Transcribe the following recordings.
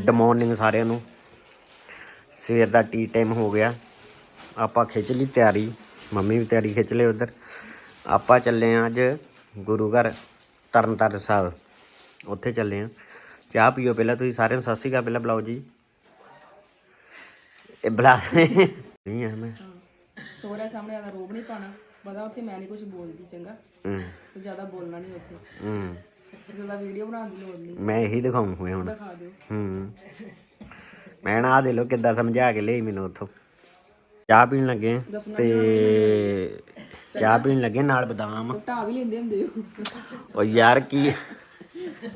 Good morning ਸਾਰਿਆਂ ਨੂੰ। ਸਵੇਰ ਦਾ ਟੀ ਟਾਈਮ ਹੋ ਗਿਆ। ਆਪਾਂ ਖਿੱਚ ਲਈ ਤਿਆਰੀ। ਮੰਮੀ ਵੀ ਤਿਆਰੀ ਖਿੱਚ ਲਈ ਉਧਰ। ਆਪਾਂ ਚੱਲੇ ਆ ਅੱਜ ਗੁਰੂ ਘਰ ਤਰਨਤਾਰਨ ਸਾਹਿਬ। ਉੱਥੇ ਚੱਲੇ ਆ। ਚਾਹ ਪੀਓ ਪਹਿਲਾਂ ਤੁਸੀਂ ਸਾਰਿਆਂ ਨੂੰ। ਸਤਿ ਸ਼੍ਰੀ ਅਕਾਲ ਪਹਿਲਾਂ ਬੁਲਾਓ ਜੀ। ਇਹ ਬੁਲਾ ਨਹੀਂ ਆ ਮੈਂ। ਸੋਹਰੇ ਸਾਹਮਣੇ ਆਦਾ ਰੋਬ ਨਹੀਂ ਪਾਣਾ ਪਤਾ ਉੱਥੇ ਮੈਂ ਨਹੀਂ ਕੁਝ ਬੋਲਦੀ ਚੰਗਾ। ਹੂੰ। ਤੇ ਜ਼ਿਆਦਾ ਬੋਲਣਾ ਨਹੀਂ ਉੱਥੇ। ਹੂੰ। ਕਿਸੇ ਦਾ ਵੀਡੀਓ ਬਣਾਉਣ ਦੀ ਲੋੜ ਨਹੀਂ। ਮੈਂ ਇਹੀ ਦਿਖਾਉਂ ਹੋਇਆ ਹੁਣ। ਦਿਖਾ ਦਿਓ। ਹੂੰ। ਮੈਂ ਨਾ ਆ ਦੇ ਲੋ ਕਿੱਦਾਂ ਸਮਝਾ ਕੇ ਲਈ ਮੈਨੂੰ ਉੱਥੋਂ। ਚਾਹ ਪੀਣ ਲੱਗੇ ਆਂ ਤੇ ਚਾਹ ਪੀਣ ਲੱਗੇ ਨਾਲ ਬਦਾਮ। ਢਾ ਵੀ ਲੈਂਦੇ ਹੁੰਦੇ ਹੋ ਉਹ ਯਾਰ ਕੀ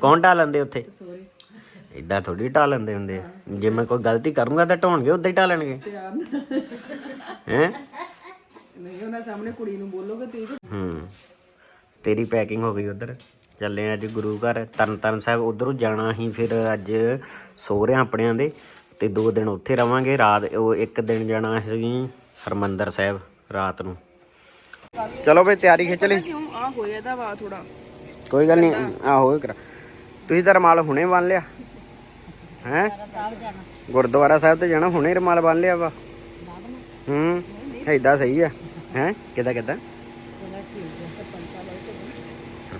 ਕੌਣ ਢਾ ਲੈਂਦੇ ਉੱਥੇ? ਸੋਹਰੇ ਇਦਾਂ ਥੋੜੀ ਢਾ ਲੈਂਦੇ ਹੁੰਦੇ ਆ। ਜੇ ਮੈਂ ਕੋਈ ਗਲਤੀ ਕਰੂੰਗਾ ਤਾਂ ਢਾਉਣਗੇ ਉਦਾਂ ਹੀ ਢਾ ਲੈਣਗੇ। ਪਿਆਰ ਨਾਲ। ਹੈ? ਨਹੀਂ ਉਹਨਾਂ ਸਾਹਮਣੇ ਕੁੜੀ ਨੂੰ ਬੋਲੋਗੇ ਤੇ ਹੂੰ। ਤੇਰੀ ਪੈਕਿੰਗ ਹੋ ਗਈ ਉਧਰ। ਚੱਲੇ ਆਂ ਅੱਜ ਗੁਰੂ ਘਰ। ਤਰਨਤਾਰਨ ਸਾਹਿਬ ਉਧਰੋਂ ਜਾਣਾ ਅਸੀਂ ਫਿਰ ਅੱਜ ਸੋਹਰਿਆਂ ਆਪਣਿਆਂ ਦੇ ਤੇ ਦੋ ਦਿਨ ਉੱਥੇ ਰਵਾਂਗੇ। ਰਾਤ ਉਹ ਇੱਕ ਦਿਨ ਜਾਣਾ ਸੀ ਹਰਮੰਦਰ ਸਾਹਿਬ ਰਾਤ ਨੂੰ। ਚਲੋ ਬਈ ਤਿਆਰੀ ਖਿੱਚ ਲਈ। ਕਿਉਂ? ਆ ਹੋਇਆ ਦਾ ਵਾ ਥੋੜਾ ਕੋਈ ਗੱਲ ਨਹੀਂ ਆਹੋ ਕਰਾ। ਤੁਸੀਂ ਤਾਂ ਰਮਾਲ ਹੁਣੇ ਬੰਨ ਲਿਆ। ਹੈ? ਗੁਰਦੁਆਰਾ ਸਾਹਿਬ ਤੇ ਜਾਣਾ ਹੁਣੇ ਰਮਾਲ ਬੰਨ ਲਿਆ ਵਾ। ਹੂੰ ਏਦਾਂ ਸਹੀ ਆ। ਹੈ? ਕਿਦਾਂ ਕਿਦਾਂ?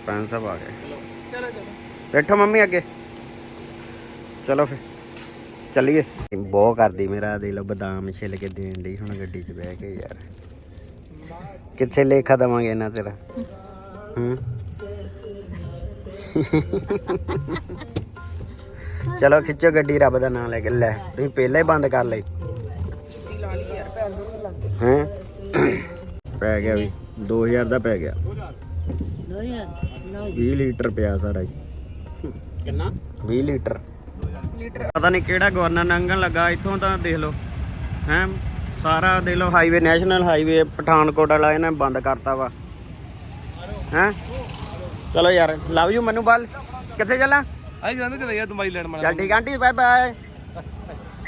ਸਰਪੰਚ ਸਾਹਿਬ ਆ ਗਏ। ਚਲੋ ਚਲੋ ਬੈਠੋ ਮੰਮੀ ਅੱਗੇ। ਚਲੋ ਫਿਰ ਚੱਲੀਏ। ਬਹੁਤ ਕਰਦੀ ਮੇਰਾ ਦੇ ਲੋ ਬਦਾਮ ਛਿੱਲ ਕੇ ਦੇਣ ਲਈ ਹੁਣ ਗੱਡੀ 'ਚ ਬਹਿ ਕੇ ਯਾਰ। ਕਿੱਥੇ ਲੇਖਾ ਦਵਾਂਗੇ ਇਹਨਾਂ ਤੇਰਾ? ਹੂੰ? ਚਲੋ ਖਿੱਚੋ ਗੱਡੀ ਰੱਬ ਦਾ ਨਾਮ ਲੈ ਕੇ। ਲੈ ਤੁਸੀਂ ਪਹਿਲਾਂ ਹੀ ਬੰਦ ਕਰ ਲਈ। ਹੈ? ਪੈ ਗਿਆ ਵੀ 2000 ਦਾ ਪੈ ਗਿਆ। 20 ਲੀਟਰ ਪਿਆ ਸਾਰਾ ਜੀ। ਕਿੰਨਾ? 20 ਲੀਟਰ। ਲੀਟਰ ਪਤਾ ਨਹੀਂ ਕਿਹੜਾ ਗਵਰਨਰ ਲੰਘਣ ਲੱਗਾ ਇੱਥੋਂ ਤਾਂ ਦੇਖ ਲਓ। ਹੈ ਸਾਰਾ ਦੇਖ ਲਓ ਹਾਈਵੇ ਨੈਸ਼ਨਲ ਹਾਈਵੇ ਪਠਾਨਕੋਟ ਵਾਲਾ ਇਹਨੇ ਬੰਦ ਕਰਤਾ ਵਾ। ਹੈ? ਚਲੋ ਯਾਰ ਲਵ ਯੂ ਮਨੂ ਬਾਲ। ਕਿੱਥੇ ਚੱਲਾਂ? ਆਈ ਜਾਂਦੇ ਚਲੇ ਗਿਆ ਦਵਾਈ ਲੈਣ ਚੱਲ ਠੀਕ ਆਂਟੀ ਬਾਏ ਬਾਏ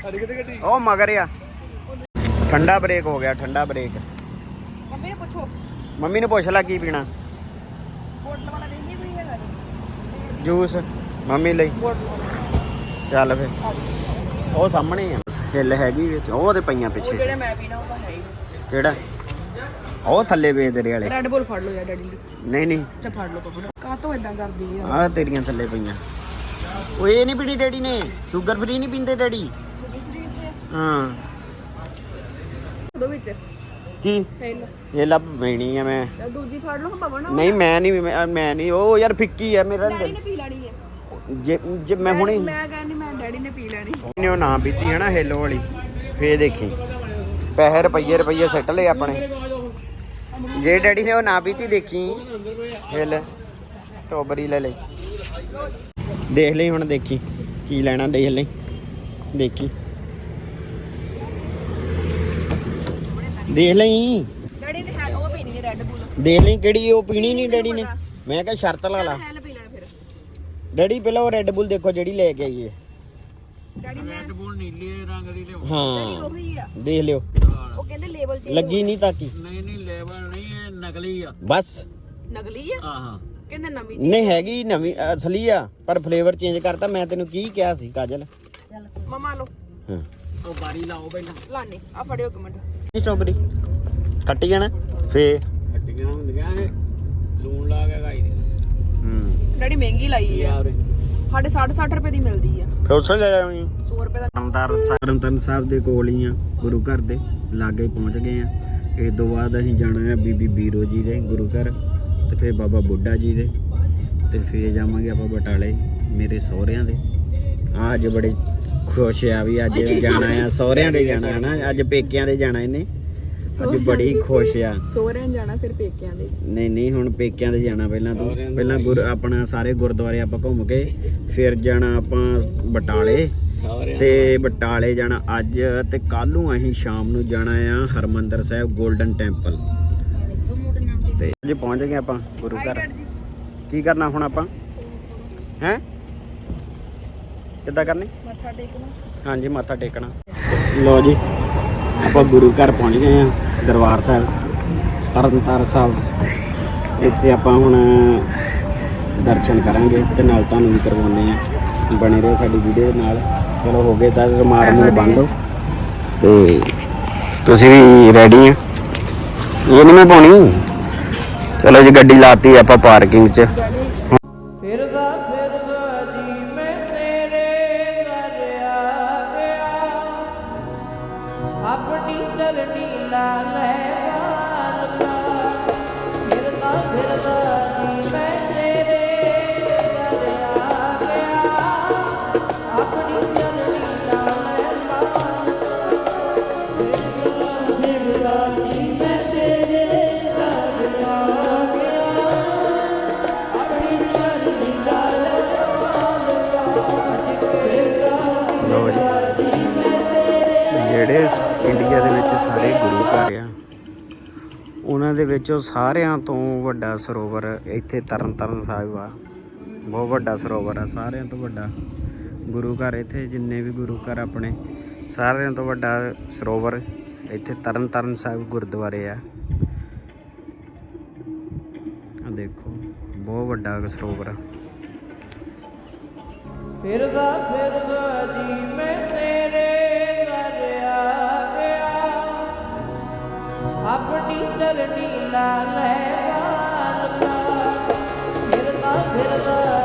ਅਰੇ ਕਿਤੇ ਗੱਡੀ? ਉਹ ਮਗਰ ਆ। ਠੰਡਾ ਬ੍ਰੇਕ ਹੋ ਗਿਆ ਠੰਡਾ ਬ੍ਰੇਕ ਮੰਮੀ ਨੂੰ ਪੁੱਛੋ। ਮੰਮੀ ਨੂੰ ਪੁੱਛ ਲੈ ਕੀ ਪੀਣਾ ਬੋਟਲ ਵਾਲਾ ਨਹੀਂ ਕੋਈ ਹੈਗਾ ਜੀ ਜੂਸ ਮੰਮੀ ਲਈ। ਚੱਲ ਫੇ ਉਹ ਸਾਹਮਣੇ ਆ। ਹਿੱਲ ਹੈਗੀ ਵਿੱਚ ਉਹ ਤੇ ਪਈਆਂ ਪਿੱਛੇ। ਜਿਹੜਾ ਮੈਂ ਪੀਣਾ ਉਹ ਤਾਂ ਹੈ ਹੀ। ਕਿਹੜਾ? ਉਹ ਥੱਲੇ ਵੇ ਤੇਰੇ ਵਾਲੇ। ਰੈਡ ਬੁੱਲ ਫੜ ਲਓ ਯਾਰ ਡੈਡੀ ਲਈ ਨਹੀਂ ਨਹੀਂ। ਤੇ ਫੜ ਲਓ ਪਪੜਾ ਕਾਹ ਤੋਂ ਇਦਾਂ ਕਰਦੀ ਆ? ਤੇਰੀਆਂ ਥੱਲੇ ਪਈਆਂ। ਉਹ ਇਹ ਨਹੀਂ ਪੀਣੀ ਡੈਡੀ ਨੇ। ਸ਼ੂਗਰ ਫ੍ਰੀ ਨਹੀਂ ਪੀਂਦੇ ਡੈਡੀ। ਦੂਸਰੀ ਕਿੱਥੇ ਹਾਂ। ਦੋ ਵਿੱਚ। ਕੀ? ਇਹ ਲੱਭ ਪੈਣੀ ਆ ਮੈਂ। ਤੇ ਦੂਜੀ ਫੜ ਲਓ ਭਵਨ ਨਹੀਂ ਮੈਂ ਨਹੀਂ ਮੈਂ ਮੈਂ ਨਹੀਂ ਉਹ ਯਾਰ ਫਿੱਕੀ ਆ ਮੇਰਾ ਡੈਡੀ ਨੇ ਪੀ ਲੈਣੀ ਹੈ ਜੇ ਜੇ ਮੈਂ ਹੁਣੇ ਮੈਂ ਕਹਿੰਦੀ ਮੈਂ ਡੈਡੀ ਨੇ ਪੀ ਲੈਣੀ। ਨੇ ਉਹ ਨਾ ਪੀਤੀ ਹੈ ਨਾ ਹੈਲੋ ਵਾਲੀ। ਫੇ ਦੇਖੀ। ਪੈਸੇ ਰੁਪਈਏ ਰੁਪਈਏ ਸੱਟ ਲਏ ਆਪਣੇ। ਜੇ ਡੈਡੀ ਨੇ ਉਹ ਨਾ ਪੀਤੀ ਦੇਖੀ। ਹਿੱਲ ਸਟ੍ਰਾਬੇਰੀ ਲੈ ਲਈ। ਦੇਖ ਲਈ ਹੁਣ ਦੇਖੀ। ਕੀ ਲੈਣਾ ਦੇਖ ਲਈ। ਦੇਖੀ। ਦੇਖ ਲਈ। ਡੈਡੀ ਨੇ ਹੈ ਉਹ ਪੀਣੀ ਹੈ ਰੈਡ ਬੁੱਲ ਦੇਖ ਲਈ ਕਿਹੜੀ ਉਹ ਪੀਣੀ ਨਹੀਂ ਡੈਡੀ ਨੇ। ਮੈਂ ਕਿਹਾ ਸ਼ਰਤ ਲਾ ਲਾ। ਹੈਲ ਪੀ ਲੈਣਾ ਫਿਰ। ਡੈਡੀ ਪਹਿਲਾਂ ਉਹ ਰੈੱਡ ਬੁੱਲ ਦੇਖੋ ਜਿਹੜੀ ਲੈ ਕੇ ਆਈ ਹੈ ਡੈਡੀ ਨੇ ਬੋਲ ਨੀਲੇ ਰੰਗ ਦੀ ਲਿਆਓ। ਹਾਂ। ਉਹੀ ਆ। ਦੇਖ ਲਿਓ। ਉਹ ਕਹਿੰਦੇ ਲੇਬਲ ਚ ਲੱਗੀ ਨਹੀਂ ਤਾਕੀ ਨਹੀਂ ਨਹੀਂ ਲੈਵਲ ਨਹੀਂ ਇਹ ਨਕਲੀ ਆ। ਬਸ। ਨਕਲੀ ਆ? ਆਹਾਂ ਕਹਿੰਦੇ ਨਵੀਂ ਨਹੀਂ ਹੈਗੀ ਨਵੀਂ ਅਸਲੀ ਆ ਪਰ ਫਲੇਵਰ ਚੇਂਜ ਕਰਤਾ ਮੈਂ ਤੈਨੂੰ ਕੀ ਕਿਹਾ ਸੀ ਕਾਜਲ? ਮਮਾ ਲੋ ਹਾਂ। ਉਹ ਬਾਰੀ ਲਾਓ ਪਹਿਲਾਂ। ਲਾਣੇ ਆ ਫੜਿਓ ਇੱਕ ਮਿੰਟ। ਸਟ੍ਰਾਬੇਰੀ। ਕੱਟ ਜਾਣਾ ਫੇ ਹੱਟੀਆਂ ਹੁੰਦੀਆਂ ਇਹ ਲੂਣ ਲਾ ਕੇ ਖਾਈ ਦੀ ਹੂੰ। ਡੈਡੀ ਮਹਿੰਗੀ ਲਾਈ ਆ। ਯਾਰ। ਸਾਡੇ 60 60 ਰੁਪਏ ਦੀ ਮਿਲਦੀ ਆ। ਫਿਰ ਉਸੇ ਲੈ ਆਉਣੀ 100 ਰੁਪਏ ਦਾ। ਤਰਨਤਾਰਨ ਤਰਨਤਾਰਨ ਸਾਹਿਬ ਦੇ ਕੋਲ ਹੀ ਆ ਗੁਰੂ ਘਰ ਦੇ ਲਾਗੇ ਪਹੁੰਚ ਗਏ ਆ। ਇਸ ਤੋਂ ਬਾਅਦ ਅਸੀਂ ਜਾਣਾ ਹੈ ਬੀਬੀ ਬੀਰੋ ਜੀ ਦੇ ਗੁਰੂ ਘਰ ਤੇ ਫਿਰ ਬਾਬਾ ਬੁੱਢਾ ਜੀ ਦੇ। ਤੇ ਫਿਰ ਜਾਵਾਂਗੇ ਆਪਾਂ ਬਟਾਲੇ ਮੇਰੇ ਸਹੁਰਿਆਂ ਦੇ। ਆ ਅੱਜ ਬੜੇ ਖੁਸ਼ ਆ ਵੀ ਅੱਜ ਜਾਣਾ ਆ ਸਹੁਰਿਆਂ ਦੇ ਜਾਣਾ ਹੈ ਨਾ ਅੱਜ ਪੇਕਿਆਂ ਦੇ ਜਾਣਾ ਇਹਨੇ। ਅੱਜ ਬੜੀ ਖੁਸ਼ ਆ। ਸੋਹਰਿਆਂ ਜਾਣਾ ਫਿਰ ਪੇਕਿਆਂ ਦੇ? ਨਹੀਂ ਨਹੀਂ ਹੁਣ ਪੇਕਿਆਂ ਦੇ ਜਾਣਾ ਪਹਿਲਾਂ ਤੋਂ। ਪਹਿਲਾਂ ਗੁਰ ਆਪਣਾ ਸਾਰੇ ਗੁਰਦੁਆਰੇ ਆਪਾਂ ਘੁੰਮ ਕੇ ਫਿਰ ਜਾਣਾ ਆਪਾਂ ਬਟਾਲੇ। ਤੇ ਬਟਾਲੇ ਜਾਣਾ ਅੱਜ ਤੇ ਕੱਲ ਨੂੰ ਅਸੀਂ ਸ਼ਾਮ ਨੂੰ ਜਾਣਾ ਆ ਹਰਮੰਦਰ ਸਾਹਿਬ 골ਡਨ ਟੈਂਪਲ। ਤੇ ਅੱਜ ਪਹੁੰਚ ਗਏ ਆਪਾਂ ਗੁਰੂ ਘਰ। ਕੀ ਕਰਨਾ ਹੁਣ ਆਪਾਂ? ਹੈ? ਕਿੱਦਾਂ ਕਰਨੀ? ਮੱਥਾ ਟੇਕਣਾ। ਹਾਂਜੀ ਮੱਥਾ ਟੇਕਣਾ। ਲੋ ਜੀ ਆਪਾਂ ਗੁਰੂ ਘਰ ਪਹੁੰਚ ਗਏ ਆ ਦਰਬਾਰ ਸਾਹਿਬ ਤਰਨਤਾਰਨ ਸਾਹਿਬ। ਇੱਥੇ ਆਪਾਂ ਹੁਣ ਦਰਸ਼ਨ ਕਰਾਂਗੇ ਤੇ ਨਾਲ ਤੁਹਾਨੂੰ ਵੀ ਕਰਵਾਉਂਦੇ ਆ ਬਣੇ ਰਹੋ ਸਾਡੀ ਵੀਡੀਓ ਦੇ ਨਾਲ। ਚਲੋ ਹੋ ਗਏ ਤਾਂ ਰਮਾਰ ਨੂੰ ਲਓ ਤੇ ਤੁਸੀਂ ਵੀ ਰੈਡੀ ਆ? ਇਹ ਨਹੀਂ ਮੈਂ ਪਾਉਣੀ। ਚਲੋ ਜੀ ਗੱਡੀ ਲਾਤੀ ਆਪਾਂ ਪਾਰਕਿੰਗ 'ਚ। ਆਪਣੀ ਚਰਣੀ ਨਾਲ ਲੈ ਮਾਲਕਾ ਫਿਰਦਾ ਫਿਰਦਾ ਦੇ ਗੁਰੂ ਘਰ ਆ। ਉਹਨਾਂ ਦੇ ਵਿੱਚੋਂ ਸਾਰਿਆਂ ਤੋਂ ਵੱਡਾ ਸਰੋਵਰ ਇੱਥੇ ਤਰਨਤਾਰਨ ਸਾਹਿਬ ਆ। ਬਹੁਤ ਵੱਡਾ ਸਰੋਵਰ ਆ, ਸਾਰਿਆਂ ਤੋਂ ਵੱਡਾ ਗੁਰੂ ਘਰ ਇੱਥੇ, ਜਿੰਨੇ ਵੀ ਗੁਰੂ ਘਰ ਆਪਣੇ, ਸਾਰਿਆਂ ਤੋਂ ਵੱਡਾ ਸਰੋਵਰ ਇੱਥੇ ਤਰਨਤਾਰਨ ਸਾਹਿਬ ਗੁਰਦੁਆਰੇ ਆ। ਆ ਦੇਖੋ, ਬਹੁਤ ਵੱਡਾ ਸਰੋਵਰ ਆ। ਫਿਰਦਾ ਫਿਰਦਾ ਜੀ ਮੈਂ ਤੇਰੇ ਆਪਣੀ ਚਰਣੀ ਨਾਲ ਲੈ ਮਾਲਕਾ ਫਿਰਦਾ ਫਿਰਦਾ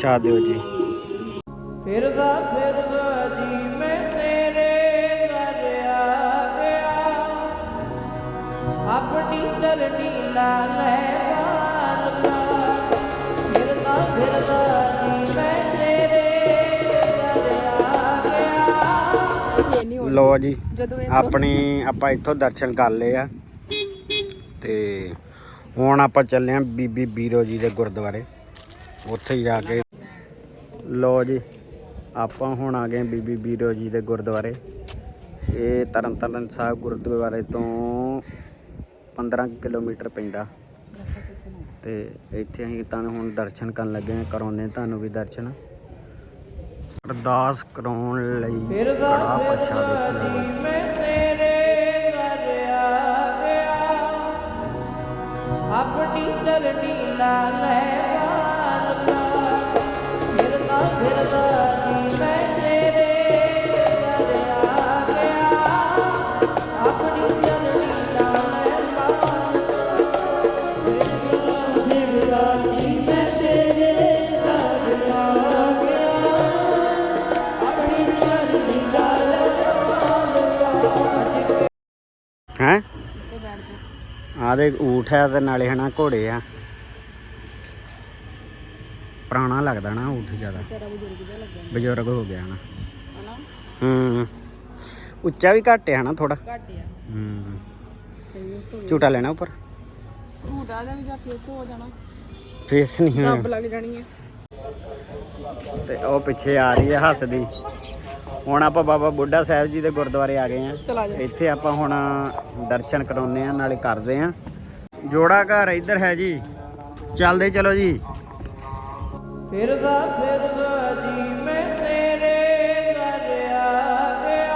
ਪ੍ਰਸ਼ਾਦ ਦਿਓ ਜੀ। ਫਿਰਦਾ ਫਿਰਦਾ ਜੀ ਮੈਂ ਤੇਰੇ ਘਰ ਆ ਗਿਆ। ਆਪਣੀ ਚਰਣੀ ਨਾਲ ਲੈ ਫਿਰਦਾ ਫਿਰਦਾ ਜੀ ਮੈਂ ਲੋ ਜੀ ਆਪਣੀ ਆਪਾਂ ਇੱਥੋਂ ਦਰਸ਼ਨ ਕਰ ਲਏ ਆ। ਤੇ ਹੁਣ ਆਪਾਂ ਚੱਲੇ ਆ ਬੀਬੀ ਬੀਰੋ ਜੀ ਦੇ ਗੁਰਦੁਆਰੇ। ਉੱਥੇ ਹੀ ਜਾ ਕੇ ਲੋ ਜੀ ਆਪਾਂ ਹੁਣ ਆ ਗਏ ਬੀਬੀ ਬੀਰੋ ਜੀ ਦੇ ਗੁਰਦੁਆਰੇ। ਇਹ ਤਰਨਤਾਰਨ ਸਾਹਿਬ ਗੁਰਦੁਆਰੇ ਤੋਂ 15 ਕਿਲੋਮੀਟਰ ਪੈਂਦਾ। ਤੇ ਇੱਥੇ ਅਸੀਂ ਤੁਹਾਨੂੰ ਹੁਣ ਦਰਸ਼ਨ ਕਰਨ ਲੱਗੇ ਆ ਕਰਾਉਣੇ ਤੁਹਾਨੂੰ ਵੀ ਦਰਸ਼ਨ। ਅਰਦਾਸ ਕਰਾਉਣ ਲਈ ਕੜਾ ਆ ਗਿਆ। ਆਪਣੀ ਚਰਣੀ ਨਾਲ ਲੈ ਹੈ? ਤੇ ਆ ਦੇ ਊਠ ਹੈ ਤੇ ਨਾਲੇ ਹਨਾ ਘੋੜੇ ਆ। ਲੱਗਦਾ ਨਾ ਊਠ ਜ਼ਿਆਦਾ। ਵਿਚਾਰਾ ਬਜ਼ੁਰਗ ਜਿਹਾ ਲੱਗਿਆ। ਬਜ਼ੁਰਗ ਹੋ ਗਿਆ ਨਾ। ਹਨਾ? ਹੂੰ। ਉੱਚਾ ਵੀ ਘੱਟ ਹੈ ਨਾ ਥੋੜਾ ਘੱਟ ਆ। ਹੂੰ। ਝੂਟਾ ਲੈਣਾ ਉੱਪਰ? ਝੂਟਾ ਦਾ ਵੀ ਜਾਂ ਫੇਸ ਹੋ ਜਾਣਾ। ਫੇਸ ਨਹੀਂ ਹੋਣਾ। ਲੱਗ ਜਾਣੀ ਹੈ ਤੇ ਉਹ ਪਿੱਛੇ ਆ ਰਹੀ ਹੈ ਹੱਸਦੀ। ਹੁਣ ਆਪਾਂ ਬਾਬਾ ਬੁੱਢਾ ਸਾਹਿਬ ਜੀ ਦੇ ਗੁਰਦੁਆਰੇ ਆ ਗਏ ਆ। ਇੱਥੇ ਆਪਾਂ ਹੁਣ ਦਰਸ਼ਨ ਕਰਾਉਨੇ ਆ ਨਾਲੇ ਕਰਦੇ ਆ। ਜੋੜਾ ਘਰ ਇੱਧਰ ਹੈ ਜੀ। ਚੱਲਦੇ ਚਲੋ ਜੀ। ਫਿਰਦਾ ਫਿਰਦਾ ਜੀ, ਮੈਂ ਤੇਰੇ ਘਰ ਆ ਗਿਆ।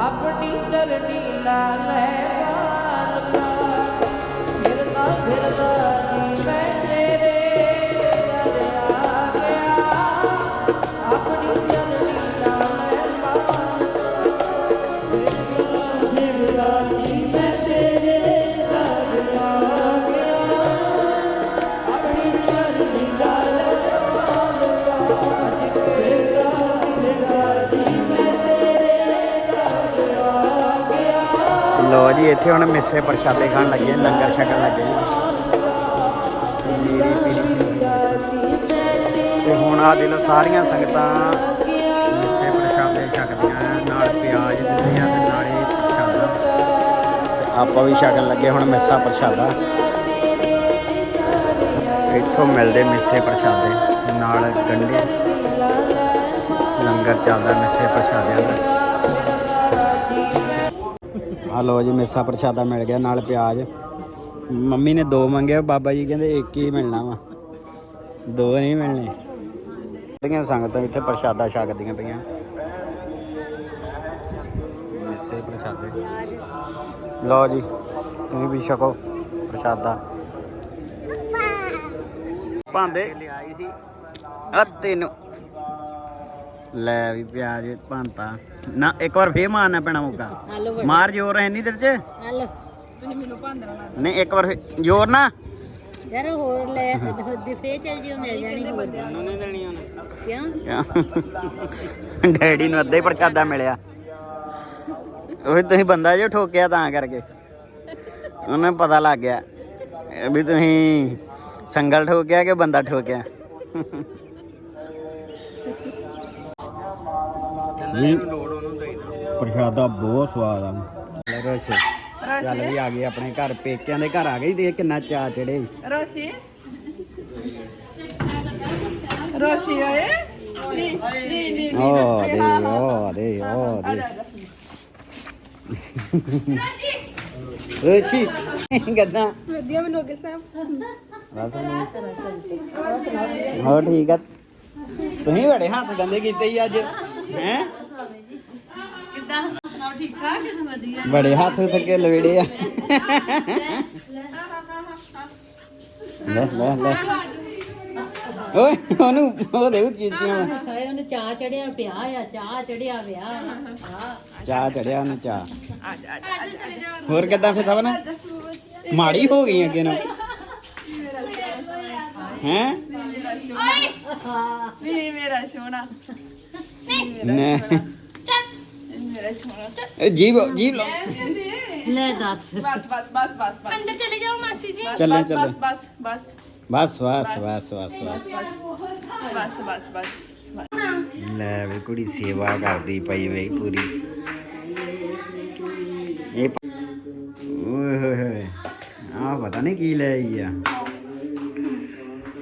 ਆਪਣੀ ਚਰਣੀ ਲਾ ਲੈ ਮਾਲਕਾ ਫਿਰਦਾ ਫਿਰਦਾ ਜੀ, ਇੱਥੇ ਹੁਣ ਮਿੱਸੇ ਪ੍ਰਸ਼ਾਦੇ ਖਾਣ ਲੱਗੇ, ਲੰਗਰ ਛਕਣ ਲੱਗੇ ਜੀ। ਤੇ ਹੁਣ ਆ ਦਿਲ ਸਾਰੀਆਂ ਸੰਗਤਾਂ ਮਿੱਸੇ ਪ੍ਰਸ਼ਾਦੇ ਛਕਦੀਆਂ, ਨਾਲ ਪਿਆਜ਼ ਦਿੰਦੀਆਂ ਆ ਤੇ ਨਾਲੇ ਪ੍ਰਸ਼ਾਦਾ। ਆਪਾਂ ਵੀ ਛਕਣ ਲੱਗੇ ਹੁਣ ਮਿੱਸਾ ਪ੍ਰਸ਼ਾਦਾ। ਇੱਥੋਂ ਮਿਲਦੇ ਮਿੱਸੇ ਪ੍ਰਸ਼ਾਦੇ, ਨਾਲ ਗੰਢੇ। ਲੰਗਰ ਚੱਲਦਾ ਮਿੱਸੇ ਪ੍ਰਸ਼ਾਦਿਆਂ ਦਾ। ਆ ਲੋ ਜੀ ਮਿੱਸਾ ਪ੍ਰਸ਼ਾਦਾ ਮਿਲ ਗਿਆ ਨਾਲ ਪਿਆਜ਼। ਮੰਮੀ ਨੇ ਦੋ ਮੰਗੇ ਬਾਬਾ ਜੀ ਕਹਿੰਦੇ ਇੱਕ ਹੀ ਮਿਲਣਾ ਵਾ। ਦੋ ਨਹੀਂ ਮਿਲਣੇ। ਜਿਹੜੀਆਂ ਸੰਗਤਾਂ ਇੱਥੇ ਪ੍ਰਸ਼ਾਦਾ ਛਕਦੀਆਂ ਪਈਆਂ। ਮਿੱਸੇ ਪ੍ਰਸ਼ਾਦੇ। ਲਓ ਜੀ ਤੁਸੀਂ ਵੀ ਛਕੋ ਪ੍ਰਸ਼ਾਦਾ। ਭਾਂਦੇ ਆ ਤੈਨੂੰ। ਲੈ ਵੀ ਪਿਆਜ਼ ਭਾਂਤਾ। ਨਾ ਇੱਕ ਵਾਰ ਫੇਰ ਮਾਰਨਾ ਪੈਣਾ ਮੌਕਾ। ਮਾਰ ਜ਼ੋਰ ਹੈ ਨਹੀਂ ਤੇਰੇ ਚ? ਹਲੋ ਤੁਸੀਂ ਮੈਨੂੰ ਭਾਂਦਰਾ ਲਾ ਨਹੀਂ ਇੱਕ ਵਾਰ ਫੇਰ- ਜ਼ੋਰ ਨਾ। ਯਾਰ ਹੋਰ ਲੈ ਦੀ ਫੇ ਚੱਲ ਜਿਓ ਮਿਲ ਜਾਣੀ ਹੋਰ। ਉਹਨੂੰ ਨਹੀਂ ਦੇਣੀ ਉਹਨੇ ਕਿਉਂ? ਡੈਡੀ ਨੂੰ ਅੱਧਾ ਹੀ ਪ੍ਰਸ਼ਾਦਾ ਮਿਲਿਆ। ਉਹ ਤੁਸੀਂ ਬੰਦਾ ਜੋ ਠੋਕਿਆ ਤਾਂ ਕਰਕੇ। ਉਹਨੂੰ ਪਤਾ ਲੱਗ ਗਿਆ ਵੀ ਤੁਸੀਂ ਸੰਗਲ ਠੋਕਿਆ ਕਿ ਬੰਦਾ ਠੋਕਿਆ। ਦੇਈਦਾ ਪ੍ਰਸ਼ਾਦਾ ਬਹੁਤ ਸਵਾਦ ਆ। ਰਸ। ਚੱਲ ਵੀ ਆ ਗਏ ਆਪਣੇ ਘਰ ਪੇਕਿਆਂ ਦੇ ਘਰ ਆ ਗਈ ਤੇ ਕਿੰਨਾ ਚਾ ਚੜੇ ਰੋਸ਼ੀ ਰੋਸ਼ੀ ਓਏ ਨੀ ਨੀ ਨੀ ਓ ਦੇ ਓ ਦੇ ਓ ਦੇ। ਰੋਸ਼ੀ। ਗੱਦਾਂ। ਵਧੀਆ ਮੈਨੂੰ ਅੱਗੇ ਸਾਹਿਬ। ਹੋ ਠੀਕ ਆ? ਤੁਸੀਂ ਬੜੇ ਹੱਥ ਗੰਦੇ ਕੀਤੇ ਹੀ ਅੱਜ। ਹੈ? ਕਿੱਦਾਂ ਸੁਣਾਓ ਠੀਕ ਠਾਕ ਵਧੀਆ ਬੜੇ ਹੱਥ ਥੱਕੇ ਲਵੇੜੇ ਆ। ਲੈ ਲੈ ਲੈ। ਓਏ ਉਹਨੂੰ ਉਹ ਦੇ ਚੀਜ਼ੀਆਂ ਹਾਏ ਉਹਨੂੰ ਚਾਹ ਚੜਿਆ ਪਿਆ ਆ ਚਾਹ ਚੜਿਆ ਵਿਆਹ ਚਾਹ ਚੜਿਆ ਉਹਨੂੰ ਚਾਹ। ਆ ਆ ਆ ਹੋਰ ਕਿੱਦਾਂ ਫਿਰ ਸਭ ਨਾ? ਮਾੜੀ ਹੋ ਗਈ ਅੱਗੇ ਨਾ ਹੈ? ਵੀ ਮੇਰਾ ਸੋਹਣਾ। ਨੇ ਮੇਰਾ ਸੋਹਣਾ ਜੀਬ ਜੀਬ ਲਓ ਲੈ ਦੱਸ। ਬਸ ਬਸ ਬਸ ਬਸ ਬਸ। ਅੰਦਰ ਚਲੇ ਜਾਓ ਮਾਸੀ ਜੀ। ਬਸ, ਚੱਲੇ, ਬਸ, ਚੱਲੇ। ਬਸ ਬਸ ਬਸ। ਬਸ ਬਸ ਬਸ। ਬਸ ਬਸ ਬਸ। ਬਸ ਬਸ ਲੈ ਵੀ ਕੁੜੀ ਸੇਵਾ ਕਰਦੀ ਪਈ ਵੇ ਪੂਰੀ। ਇਹ ਓਏ ਹੋਏ ਹੋਏ। ਆ ਪਤਾ ਨਹੀਂ ਕੀ ਲੈ ਆਈ ਆ।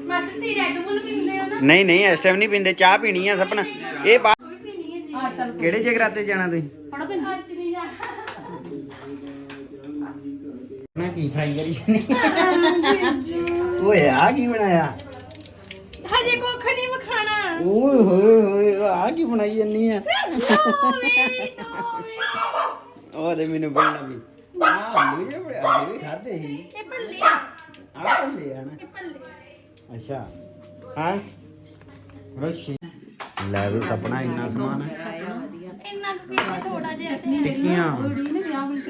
ਮਾਸੀ ਜੀ ਰੈਡ ਬੁੱਲ ਪੀਂਦੇ ਹੋ ਨਾ? ਨਹੀਂ ਨਹੀਂ ਇਸ ਟਾਈਮ ਨਹੀਂ ਪੀਂਦੇ। ਚਾਹ ਪੀਣੀ ਆ ਸਪਨਾ। ਇਹ ਕਿਹੜੇ ਜਗਰਾਤੇ ਜਾਣਾ ਤੁਸੀਂ? ਪਿੰਡ ਅੱਜ ਨਹੀਂ ਮੈਂ ਕੀ ਖਾਈ ਕਰੀ ਓਏ ਆ ਕੀ ਬਣਾਇਆ? ਹਜੇ ਕੁੱਖ ਨਹੀਂ ਮਖਾਣਾ ਓਏ ਹੋਏ ਹੋਏ ਆ ਕੀ ਬਣਾਈ ਜੰਨੀ ਆ? ਉਹ ਦੇ ਮੈਨੂੰ ਬਣਨਾ ਵੀ ਆ ਜੇ ਬੜੇ ਵੀ ਖਾਦੇ ਸੀ। ਇਹ ਭੱਲੇ ਆ। ਭੱਲੇ ਆ ਨਾ। ਇਹ ਭੱਲੇ ਅੱਛਾ। ਹਾਂ? ਰੋਸ਼ੀ। ਲੈ ਵੀ ਸਪਨਾ ਇੰਨਾ ਸਮਾਨ ਹੈ।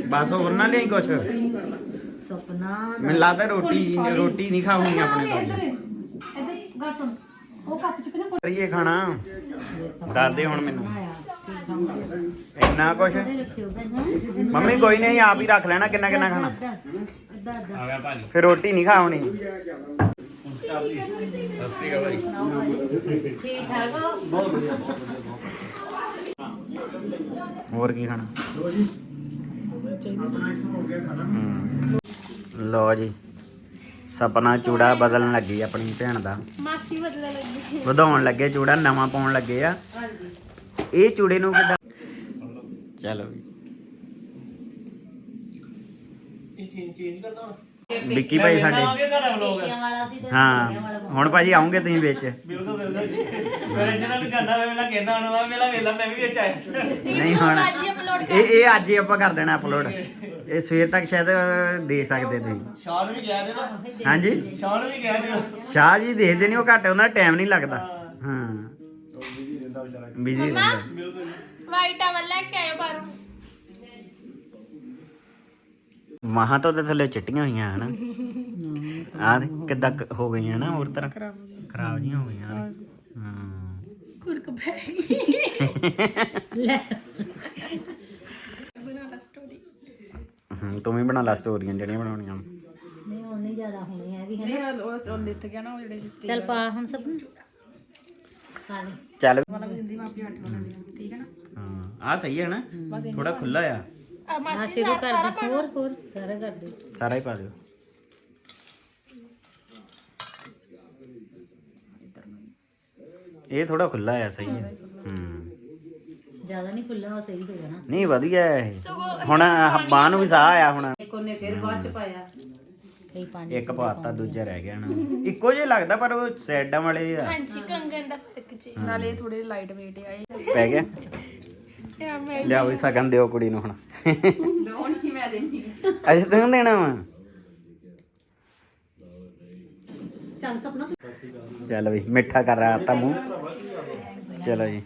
ਬਸ ਹੋਰ ਨਾ ਲਈ ਕੁਛ? ਮੈਨੂੰ ਲੱਗਦਾ ਰੋਟੀ ਨਹੀਂ ਖਾਉਣੀ ਖਾਣਾ? ਦਾਦੇ ਹੁਣ ਮੈਨੂੰ। ਇੰਨਾ ਕੁਛ? ਮੰਮੀ ਕੋਈ ਨਹੀਂ ਆਪ ਹੀ ਰੱਖ ਲੈਣਾ ਕਿੰਨਾ ਕਿੰਨਾ ਖਾਣਾ। ਫਿਰ ਰੋਟੀ ਨਹੀਂ ਖਾਉਣੀ। ਹੋਰ ਕੀ ਖਾਣਾ? ਹਮ। ਲਓ ਜੀ ਸਪਨਾ ਚੂੜਾ ਬਦਲਣ ਲੱਗੀ ਆਪਣੀ ਭੈਣ ਦਾ। ਮਾਸੀ ਬਦਲਣ ਲੱਗੀ। ਵਧਾਉਣ ਲੱਗੇ ਚੂੜਾ ਨਵਾਂ ਪਾਉਣ ਲੱਗੇ ਆ। ਹਾਂਜੀ। ਇਹ ਚੂੜੇ ਨੂੰ ਕਿਦਾਂ ਚਲੋ ਵੀ ਵਿੱਕੀ ਭਾਈ ਸਾਡੇ। ਪੇਕਿਆਂ ਵਾਲਾ ਸੀ ਤੇ ਹਾਂ ਹੁਣ ਭਾਜੀ ਆਉਂਗੇ ਤੁਸੀਂ ਵਿੱਚ। ਬਿਲਕੁਲ ਬਿਲਕੁਲ। ਮੇਰੇ ਜਿਹਨਾਂ ਨੂੰ ਜਾਣਾ ਵੇ ਵੇਲਾ ਕਹਿਣਾ ਉਹਨਾਂ ਵਾ ਵੇਲਾ ਵੇਲਾ ਮੈਂ ਵੀ ਵਿੱਚ ਆਇਆ। ਨਹੀਂ ਹੁਣ ਅੱਜ ਹੀ ਅਪਲੋਡ ਇਹ ਇਹ ਅੱਜ ਹੀ ਆਪਾਂ ਕਰ ਦੇਣਾ ਅਪਲੋਡ ਇਹ ਸਵੇਰ ਤੱਕ ਸ਼ਾਇਦ ਦੇ ਸਕਦੇ ਤੁਸੀਂ। ਸ਼ਾਨ ਵੀ ਗਿਆ ਦੇ ਨਾ ਹਾਂਜੀ ਸ਼ਾਨ ਵੀ ਗਿਆ ਦੇ ਸ਼ਾਹ ਜੀ ਦੇਖਦੇ ਨਹੀਂ ਉਹ ਘੱਟ ਉਹਨਾਂ ਦਾ ਟਾਈਮ ਨਹੀਂ ਲੱਗਦਾ। ਹਾਂ। ਬਿਜ਼ੀ ਰਹਿੰਦਾ ਵਾਈਟ ਟਾਵਲ ਲੈ ਕੇ ਆਇਓ ਬਾਹਰੋਂ। ਮਹਾਂ ਤੋਂ ਤੇ ਥੱਲੇ ਚਿੱਟੀਆਂ ਹੋਈਆਂ ਹਨ। ਆਹ ਦੇਖ ਕਿੱਦਾਂ ਕ- ਹੋ ਗਈਆਂ ਨਾ ਹੋਰ ਤਰ੍ਹਾਂ। ਖਰਾਬ ਜੀਆਂ ਹੋ ਗਈਆਂ। ਹਾਂ। ਕੁਰਕ ਪੈ ਗਈ। ਲੈ। ਹੂੰ, ਤੂੰ ਵੀ ਬਣਾ ਲਾ ਸਟੋਰੀਆਂ ਜਿਹੜੀਆਂ ਬਣਾਉਣੀਆਂ। ਨਹੀਂ ਹੁਣ ਨਹੀਂ ਜ਼ਿਆਦਾ ਹੋਣੀ ਹੈਗੀ ਹੈ ਨਹੀਂ ਉਹ ਉਹ ਲਿੱਥ ਗਿਆ ਨਾ ਉਹ ਜਿਹੜੇ ਸਿਸਟਮ ਚੱਲ ਪਾ ਹੁਣ ਸਭ ਨੂੰ। ਖਾ ਲੈ ਚੱਲ। ਵਾਲਾ ਵੀ ਦਿੰਦੀ ਮਾਪੀ ਅੱਠ ਵਾਲਾ ਵੀ, ਠੀਕ ਹੈ ਨਾ? ਹਾਂ ਆ ਸਹੀ ਹੈ ਨਾ। ਥੋੜਾ ਖੁੱਲਾ ਆ। ਆ ਆ ਮਾਸੀ ਸ਼ੁਰੂ ਕਰ ਦੇ ਹੋਰ ਹੋਰ ਸਾਰਾ ਕਰ ਦੇ। ਸਾਰਾ ਹੀ ਪਾ ਦਿਓ। ਇਹ ਥੋੜਾ ਖੁੱਲਾ ਆ ਸਹੀ ਹੈ ਹੂੰ। ਜ਼ਿਆਦਾ ਨਹੀਂ ਖੁੱਲਾ ਹੋ ਸਹੀ ਹੋਗਾ ਨਾ। ਨਹੀਂ ਵਧੀਆ ਹੈ ਇਹ। ਹੁਣ ਬਾਹ ਨੂੰ ਵੀ ਸਾਹ ਆਇਆ ਹੁਣ। ਕਈ ਪੰਜ ਇੱਕ ਪਾਤਾ ਦੂਜਾ ਰਹਿ ਗਿਆ ਨਾ। ਇੱਕੋ ਜਿਹਾ ਲੱਗਦਾ ਪਰ ਉਹ ਸਾਈਡਾਂ ਵਾਲੇ ਆ। ਹਾਂਜੀ ਕੰਗਨ ਦਾ ਫ਼ਰਕ ਜੀ। ਨਾਲੇ ਥੋੜੇ ਲਾਈਟ weight ਆ ਇਹ। ਪੈ ਗਿਆ? ਮੈਂ ਲਿਆਓ ਵੀ ਸਗਨ ਦਿਓ ਕੁੜੀ ਨੂੰ ਹੁਣ। ਦੋ ਨਹੀਂ ਮੈਂ ਦੇਣੀ ਅਜੇ ਤੈਨੂੰ ਦੇਣਾ ਵਾ। ਚੱਲ ਸਪਨਾ ਚੱਲ ਵੀ ਮਿੱਠਾ ਕਰ ਰਹਾ ਤਾਂ ਮੂੰਹ। ਚਲੋ ਜੀ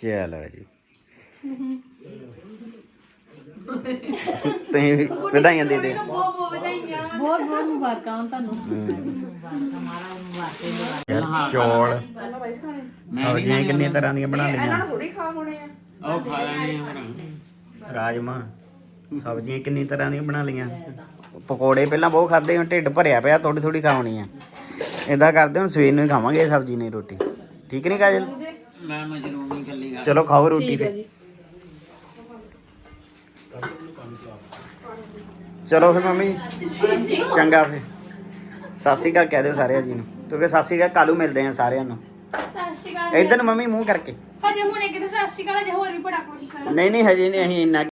ਚਲੋ ਜੀ। ਤੁਸੀਂ ਵਧਾਈਆਂ ਦੇ ਦਿਓ ਬਹੁਤ ਬਹੁਤ ਵਧਾਈਆਂ। ਬਹੁਤ ਬਹੁਤ ਮੁਬਾਰਕਾਂ ਹੋਣ ਤੁਹਾਨੂੰ। ਮੁਬਾਰਕਾਂ ਮਾਰਾ ਮੁਬਾਰਕਾਂ ਯਾਰ ਚੌਲ। ਸਬਜ਼ੀਆਂ ਕਿੰਨੀਆਂ ਤਰ੍ਹਾਂ ਦੀਆਂ ਬਣਾ ਇਹਨਾਂ ਲਈਆਂ ਨੂੰ ਥੋੜੀ ਖਾ ਹੋਣੇ ਆ। ਉਹ ਖਾ ਲੈਣੇ ਆ ਫਿਰ ਰਾਜਮਾ। ਸਬਜ਼ੀਆਂ ਕਿੰਨੀ ਤਰ੍ਹਾਂ ਦੀਆਂ ਬਣਾ ਲਈਆਂ? ਪਕੌੜੇ ਪਹਿਲਾਂ ਬਹੁਤ ਖਾਦੇ ਹੁਣ ਢਿੱਡ ਭਰਿਆ ਪਿਆ ਥੋੜੀ ਥੋੜੀ ਖਾਣੀ ਆ। ਇਦਾਂ ਕਰਦੇ ਹੁਣ ਸਵੇਰ ਨੂੰ ਹੀ ਖਾਵਾਂਗੇ ਇਹ ਸਬਜ਼ੀ ਨਹੀਂ ਰੋਟੀ। ਠੀਕ ਨਹੀਂ ਕਾਜਲ? ਮੈਂ ਮਜਰੂਮ ਨਹੀਂ ਕੱਲੀ ਖਾ ਚਲੋ ਖਾਓ ਰੋਟੀ ਠੀਕ ਹੈ ਫਿਰ। ਜੀ। ਚਲੋ ਫਿਰ ਮੰਮੀ ਚੰਗਾ ਫਿਰ। ਸਤਿ ਸ਼੍ਰੀ ਅਕਾਲ ਕਹਿ ਦਿਓ ਸਾਰਿਆਂ ਜੀ ਨੂੰ। ਕਿਉਂਕਿ ਸਤਿ ਸ਼੍ਰੀ ਅਕਾਲ ਕੱਲੂ ਮਿਲਦੇ ਆ ਸਾਰਿਆਂ ਨੂੰ। ਇਧਰ ਨੂੰ ਮੰਮੀ ਮੂੰਹ ਕਰਕੇ। ਹਜੇ ਹੁਣੇ ਕਿਤੇ ਸਤਿ ਸ਼੍ਰੀ ਅਕਾਲ ਹਜੇ ਹੋਰ ਵੀ ਬੜਾ ਕੁਝ ਨਹੀਂ ਨਹੀਂ ਹਜੇ ਨਹੀਂ ਅਸੀਂ ਇੰਨਾ